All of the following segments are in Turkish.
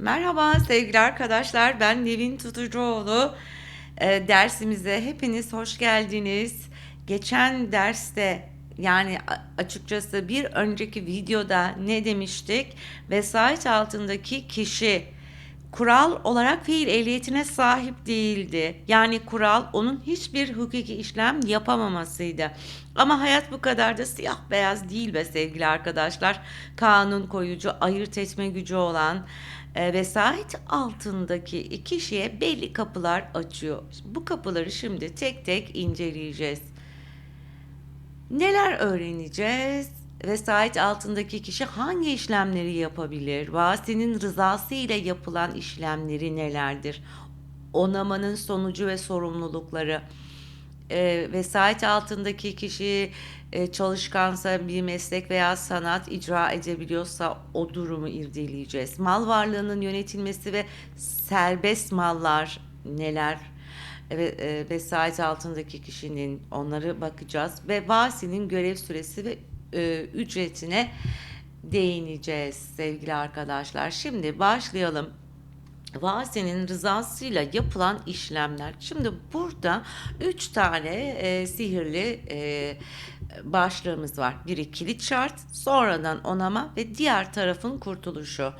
Merhaba sevgili arkadaşlar, ben Nevin Tutucuoğlu. Ee, dersimize hepiniz hoş geldiniz. Geçen derste yani açıkçası bir önceki videoda ne demiştik? Vesayet altındaki kişi kural olarak fiil ehliyetine sahip değildi. Yani kural onun hiçbir hukuki işlem yapamamasıydı. Ama hayat bu kadar da siyah beyaz değil be sevgili arkadaşlar. Kanun koyucu, ayırt etme gücü olan e, vesayet altındaki kişiye belli kapılar açıyor. Bu kapıları şimdi tek tek inceleyeceğiz. Neler öğreneceğiz? Vesayet altındaki kişi hangi işlemleri yapabilir? Vasinin rızası ile yapılan işlemleri nelerdir? Onamanın sonucu ve sorumlulukları. E, vesayet altındaki kişi e, çalışkansa bir meslek veya sanat icra edebiliyorsa o durumu irdeleyeceğiz. Mal varlığının yönetilmesi ve serbest mallar neler? ve e, vesayet altındaki kişinin onları bakacağız ve vasinin görev süresi ve e, ücretine değineceğiz sevgili arkadaşlar. Şimdi başlayalım. Vasinin rızasıyla yapılan işlemler. Şimdi burada üç tane e, sihirli e, başlığımız var. Biri kilit şart, sonradan onama ve diğer tarafın kurtuluşu.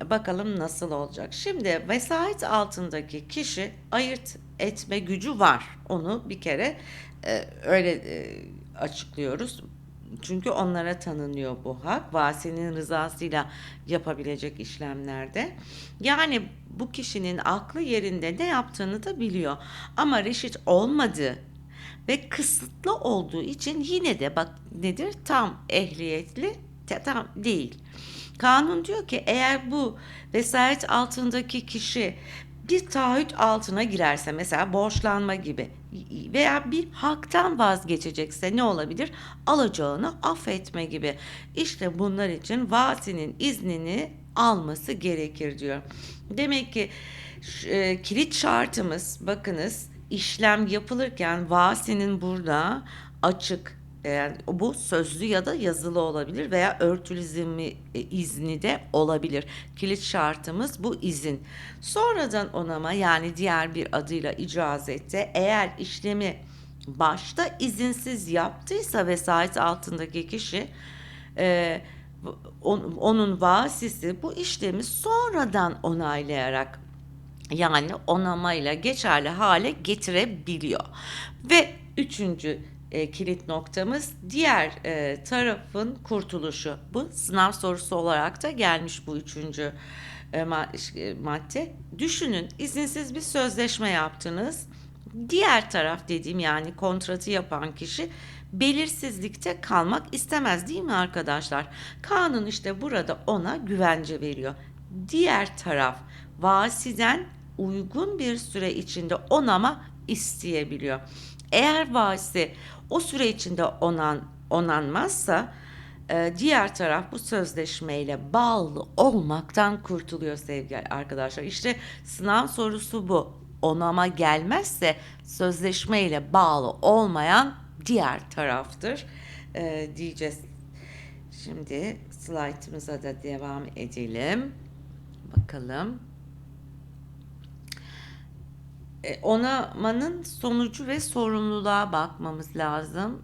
E, Bakalım nasıl olacak. Şimdi vesayet altındaki kişi ayırt etme gücü var. Onu bir kere e, öyle e, açıklıyoruz. Çünkü onlara tanınıyor bu hak. Vasinin rızasıyla yapabilecek işlemlerde. Yani bu kişinin aklı yerinde ne yaptığını da biliyor. Ama reşit olmadığı ve kısıtlı olduğu için yine de bak nedir? Tam ehliyetli tam değil. Kanun diyor ki eğer bu vesayet altındaki kişi bir taahhüt altına girerse mesela borçlanma gibi veya bir haktan vazgeçecekse ne olabilir? Alacağını affetme gibi. İşte bunlar için vasinin iznini alması gerekir diyor. Demek ki e, kilit şartımız bakınız işlem yapılırken vasinin burada açık yani bu sözlü ya da yazılı olabilir veya örtülü zimmi e, izni de olabilir. Kilit şartımız bu izin. Sonradan onama yani diğer bir adıyla icazette eğer işlemi başta izinsiz yaptıysa vesayet altındaki kişi e, on- onun vasisi bu işlemi sonradan onaylayarak yani onamayla geçerli hale getirebiliyor. Ve üçüncü e, kilit noktamız diğer e, tarafın kurtuluşu. Bu sınav sorusu olarak da gelmiş bu üçüncü e, e, madde. Düşünün izinsiz bir sözleşme yaptınız. Diğer taraf dediğim yani kontratı yapan kişi belirsizlikte kalmak istemez değil mi arkadaşlar? Kanun işte burada ona güvence veriyor. Diğer taraf vasiden uygun bir süre içinde onama isteyebiliyor. Eğer vasi o süre içinde onan onanmazsa e, diğer taraf bu sözleşmeyle bağlı olmaktan kurtuluyor sevgili arkadaşlar. İşte sınav sorusu bu. Onama gelmezse sözleşmeyle bağlı olmayan diğer taraftır e, diyeceğiz. Şimdi slaytımıza da devam edelim. Bakalım. E, onamanın sonucu ve sorumluluğa bakmamız lazım.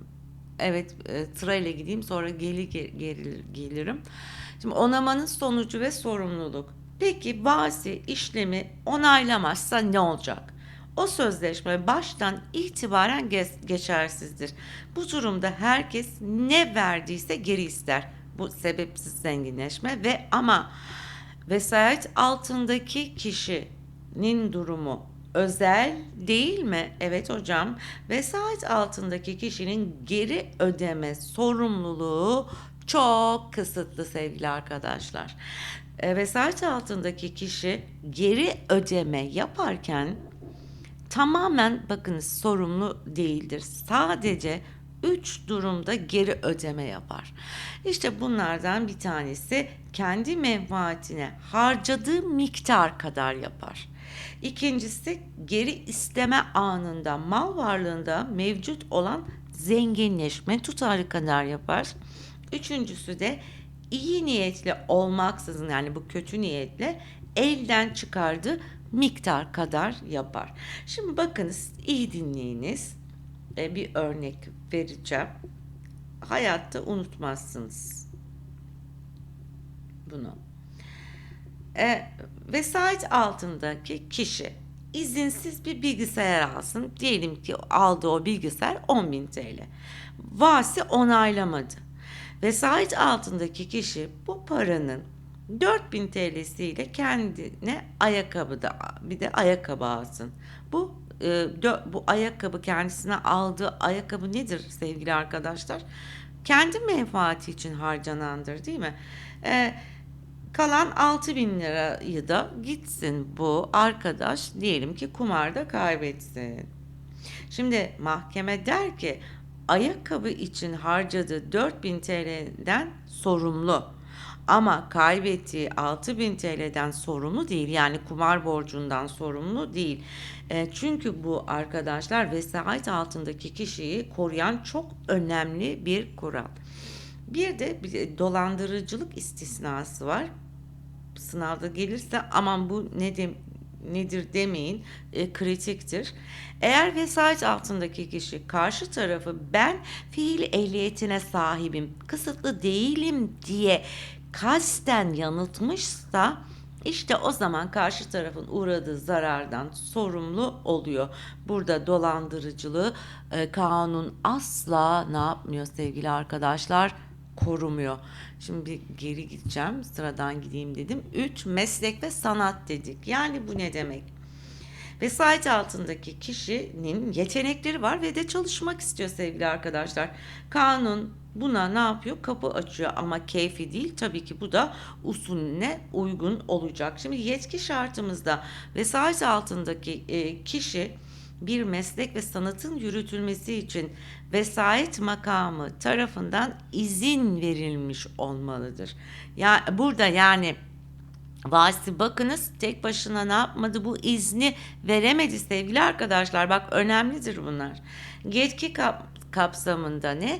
Evet, e, sırayla gideyim sonra geri, geri gelirim. Şimdi onamanın sonucu ve sorumluluk. Peki vasi işlemi onaylamazsa ne olacak? O sözleşme baştan itibaren ge- geçersizdir. Bu durumda herkes ne verdiyse geri ister. Bu sebepsiz zenginleşme ve ama vesayet altındaki kişinin durumu özel değil mi? Evet hocam. Vesayet altındaki kişinin geri ödeme sorumluluğu çok kısıtlı sevgili arkadaşlar. E, vesayet altındaki kişi geri ödeme yaparken tamamen bakınız sorumlu değildir. Sadece üç durumda geri ödeme yapar. İşte bunlardan bir tanesi kendi menfaatine harcadığı miktar kadar yapar. İkincisi geri isteme anında mal varlığında mevcut olan zenginleşme tutarı kadar yapar. Üçüncüsü de iyi niyetli olmaksızın yani bu kötü niyetle elden çıkardığı miktar kadar yapar. Şimdi bakınız iyi dinleyiniz. E, bir örnek vereceğim. Hayatta unutmazsınız bunu. E, vesayet altındaki kişi izinsiz bir bilgisayar alsın. Diyelim ki aldığı o bilgisayar 10.000 TL. Vasi onaylamadı. Vesayet altındaki kişi bu paranın 4000 TL'siyle kendine ayakkabı da bir de ayakkabı alsın. Bu e, bu ayakkabı kendisine aldığı ayakkabı nedir sevgili arkadaşlar? Kendi menfaati için harcanandır değil mi? E, kalan 6000 lirayı da gitsin bu arkadaş diyelim ki kumarda kaybetsin. Şimdi mahkeme der ki ayakkabı için harcadığı 4000 TL'den sorumlu. Ama kaybettiği 6000 TL'den sorumlu değil. Yani kumar borcundan sorumlu değil. E, çünkü bu arkadaşlar vesayet altındaki kişiyi koruyan çok önemli bir kural. Bir de bir dolandırıcılık istisnası var. Sınavda gelirse aman bu ne de, nedir demeyin e, kritiktir. Eğer vesayet altındaki kişi karşı tarafı ben fiil ehliyetine sahibim, kısıtlı değilim diye kasten yanıltmışsa işte o zaman karşı tarafın uğradığı zarardan sorumlu oluyor. Burada dolandırıcılığı e, kanun asla ne yapmıyor sevgili arkadaşlar? Korumuyor. Şimdi bir geri gideceğim. Sıradan gideyim dedim. 3 meslek ve sanat dedik. Yani bu ne demek? Vesayet altındaki kişinin yetenekleri var ve de çalışmak istiyor sevgili arkadaşlar. Kanun buna ne yapıyor? Kapı açıyor ama keyfi değil. Tabii ki bu da usulüne uygun olacak. Şimdi yetki şartımızda vesayet altındaki e, kişi bir meslek ve sanatın yürütülmesi için vesayet makamı tarafından izin verilmiş olmalıdır. Ya burada yani Vasi bakınız tek başına ne yapmadı bu izni veremedi sevgili arkadaşlar. Bak önemlidir bunlar. Yetki kap kapsamında ne?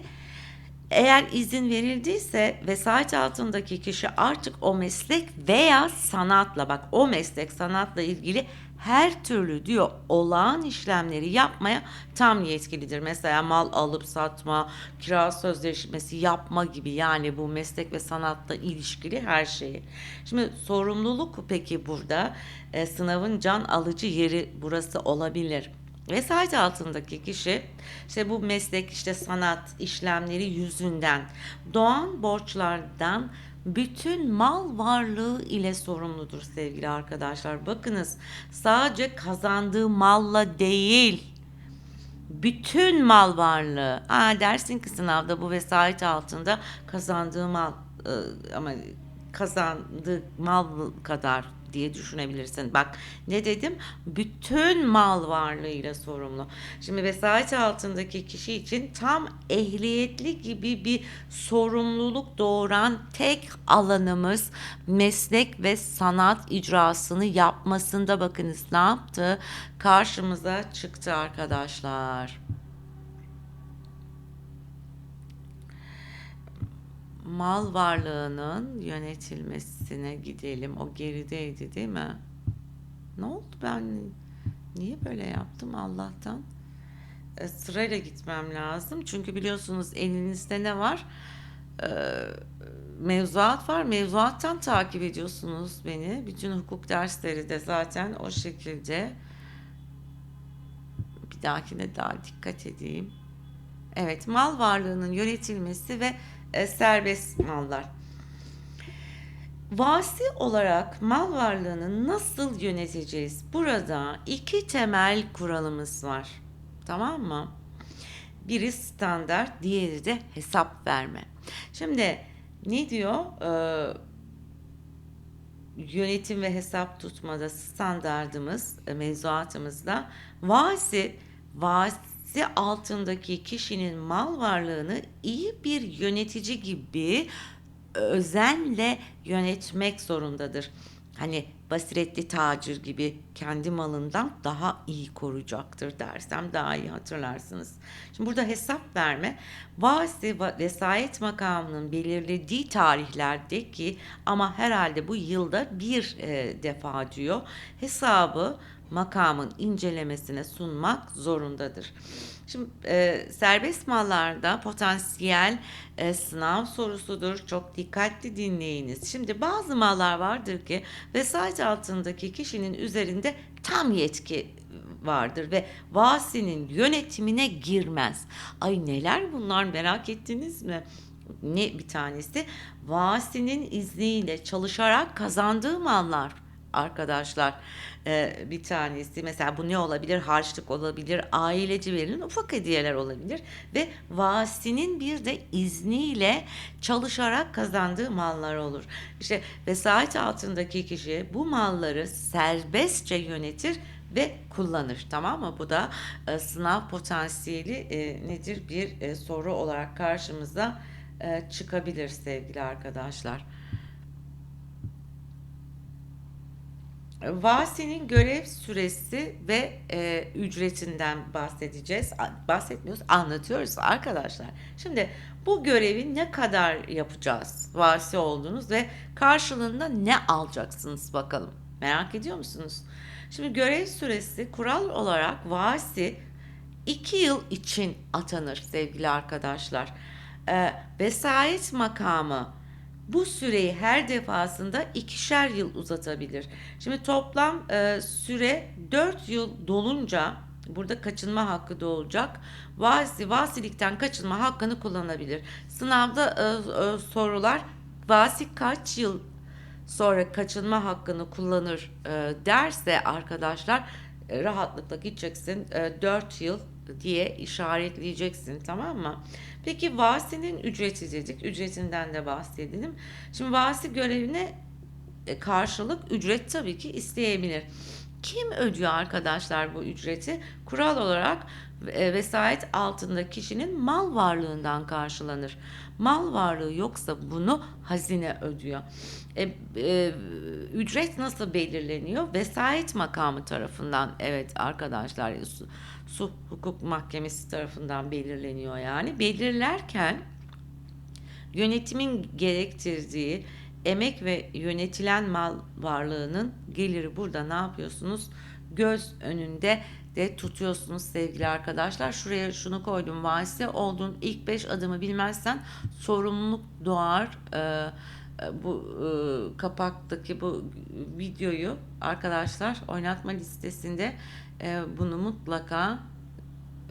Eğer izin verildiyse vesayet altındaki kişi artık o meslek veya sanatla bak o meslek sanatla ilgili her türlü diyor olağan işlemleri yapmaya tam yetkilidir. Mesela mal alıp satma, kira sözleşmesi yapma gibi yani bu meslek ve sanatla ilişkili her şeyi. Şimdi sorumluluk peki burada e, sınavın can alıcı yeri burası olabilir. Vesayet altındaki kişi işte bu meslek işte sanat işlemleri yüzünden doğan borçlardan bütün mal varlığı ile sorumludur sevgili arkadaşlar. Bakınız sadece kazandığı malla değil bütün mal varlığı. Aa, dersin ki sınavda bu vesayet altında kazandığı mal e, ama kazandığı mal kadar diye düşünebilirsin. Bak ne dedim? Bütün mal varlığıyla sorumlu. Şimdi vesayet altındaki kişi için tam ehliyetli gibi bir sorumluluk doğuran tek alanımız meslek ve sanat icrasını yapmasında bakınız ne yaptı? Karşımıza çıktı arkadaşlar. Mal varlığının yönetilmesine gidelim. O gerideydi değil mi? Ne oldu ben niye böyle yaptım Allah'tan? E, sırayla gitmem lazım. Çünkü biliyorsunuz elinizde ne var? E, mevzuat var. Mevzuattan takip ediyorsunuz beni. Bütün hukuk dersleri de zaten o şekilde. Bir dahakine daha dikkat edeyim. Evet, mal varlığının yönetilmesi ve e, serbest mallar. Vasi olarak mal varlığını nasıl yöneteceğiz? Burada iki temel kuralımız var. Tamam mı? Biri standart, diğeri de hesap verme. Şimdi ne diyor? Ee, yönetim ve hesap tutmada standardımız, e, mevzuatımızda vasi, vasi etki altındaki kişinin mal varlığını iyi bir yönetici gibi özenle yönetmek zorundadır. hani basiretli tacir gibi kendi malından daha iyi koruyacaktır dersem daha iyi hatırlarsınız. Şimdi burada hesap verme vasi va- vesayet makamının belirlediği tarihlerdeki ama herhalde bu yılda bir e, defa diyor hesabı makamın incelemesine sunmak zorundadır. Şimdi e, serbest mallarda potansiyel e, sınav sorusudur. Çok dikkatli dinleyiniz. Şimdi bazı mallar vardır ki vesayet altındaki kişinin üzerinde tam yetki vardır ve vasinin yönetimine girmez. Ay neler bunlar merak ettiniz mi? Ne bir tanesi vasinin izniyle çalışarak kazandığı mallar arkadaşlar Ee, bir tanesi. Mesela bu ne olabilir? Harçlık olabilir aileci verilen ufak hediyeler olabilir ve vasinin bir de izniyle çalışarak kazandığı mallar olur. İşte vesayet altındaki kişi bu malları serbestçe yönetir ve kullanır tamam mı? Bu da e, sınav potansiyeli e, nedir? Bir e, soru olarak karşımıza e, çıkabilir sevgili arkadaşlar. Vasinin görev süresi ve e, ücretinden bahsedeceğiz. Bahsetmiyoruz, anlatıyoruz arkadaşlar. Şimdi bu görevi ne kadar yapacağız? Vasi oldunuz ve karşılığında ne alacaksınız bakalım. Merak ediyor musunuz? Şimdi görev süresi kural olarak vasi 2 yıl için atanır sevgili arkadaşlar. Ee, vesayet makamı bu süreyi her defasında ikişer yıl uzatabilir. Şimdi toplam e, süre 4 yıl dolunca burada kaçınma hakkı doğacak. Vasi, vasilikten kaçınma hakkını kullanabilir. Sınavda e, e, sorular vasi kaç yıl sonra kaçınma hakkını kullanır e, derse arkadaşlar rahatlıkla gideceksin e, 4 yıl diye işaretleyeceksin tamam mı? Peki vasinin ücreti dedik. Ücretinden de bahsedelim. Şimdi vasi görevine e, karşılık ücret tabii ki isteyebilir. Kim ödüyor arkadaşlar bu ücreti? Kural olarak e, vesayet altında kişinin mal varlığından karşılanır. Mal varlığı yoksa bunu hazine ödüyor. E, e, ücret nasıl belirleniyor? Vesayet makamı tarafından evet arkadaşlar su, hukuk mahkemesi tarafından belirleniyor yani. Belirlerken yönetimin gerektirdiği emek ve yönetilen mal varlığının geliri burada ne yapıyorsunuz? Göz önünde de tutuyorsunuz sevgili arkadaşlar. Şuraya şunu koydum. Vasi olduğun ilk 5 adımı bilmezsen sorumluluk doğar. Ee, bu e, kapaktaki bu videoyu arkadaşlar oynatma listesinde e, bunu mutlaka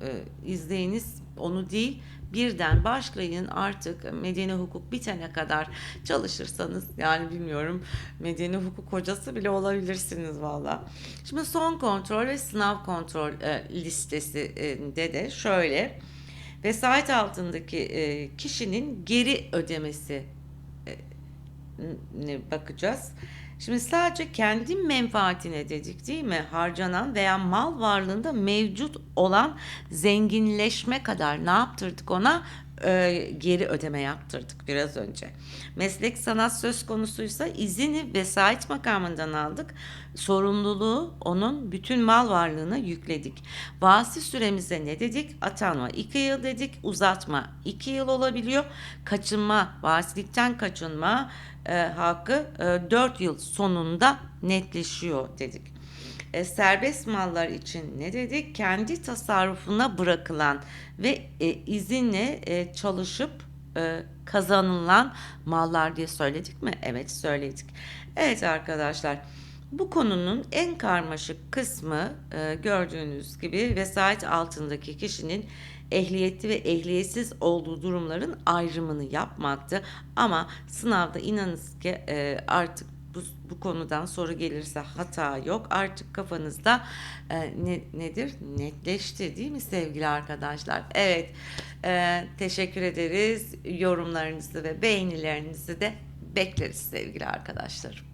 e, izleyiniz. Onu değil birden başlayın artık medeni hukuk bitene kadar çalışırsanız yani bilmiyorum medeni hukuk hocası bile olabilirsiniz valla. Şimdi son kontrol ve sınav kontrol e, listesinde de şöyle vesayet altındaki e, kişinin geri ödemesi e, bakacağız. Şimdi sadece kendi menfaatine dedik değil mi? Harcanan veya mal varlığında mevcut olan zenginleşme kadar ne yaptırdık ona? Ee, geri ödeme yaptırdık biraz önce. Meslek sanat söz konusuysa izini vesayet makamından aldık. Sorumluluğu onun bütün mal varlığına yükledik. Vasi süremize ne dedik? Atanma 2 yıl dedik. Uzatma 2 yıl olabiliyor. Kaçınma, vasilikten kaçınma e, hakkı e, 4 yıl sonunda netleşiyor dedik. E, serbest mallar için ne dedik? Kendi tasarrufuna bırakılan ve e, izinle e, çalışıp e, kazanılan mallar diye söyledik mi? Evet söyledik. Evet arkadaşlar bu konunun en karmaşık kısmı e, gördüğünüz gibi vesayet altındaki kişinin ehliyetli ve ehliyetsiz olduğu durumların ayrımını yapmaktı. Ama sınavda inanınız ki e, artık bu, bu konudan soru gelirse hata yok. Artık kafanızda e, ne, nedir? Netleşti değil mi sevgili arkadaşlar? Evet. E, teşekkür ederiz. Yorumlarınızı ve beğenilerinizi de bekleriz sevgili arkadaşlarım.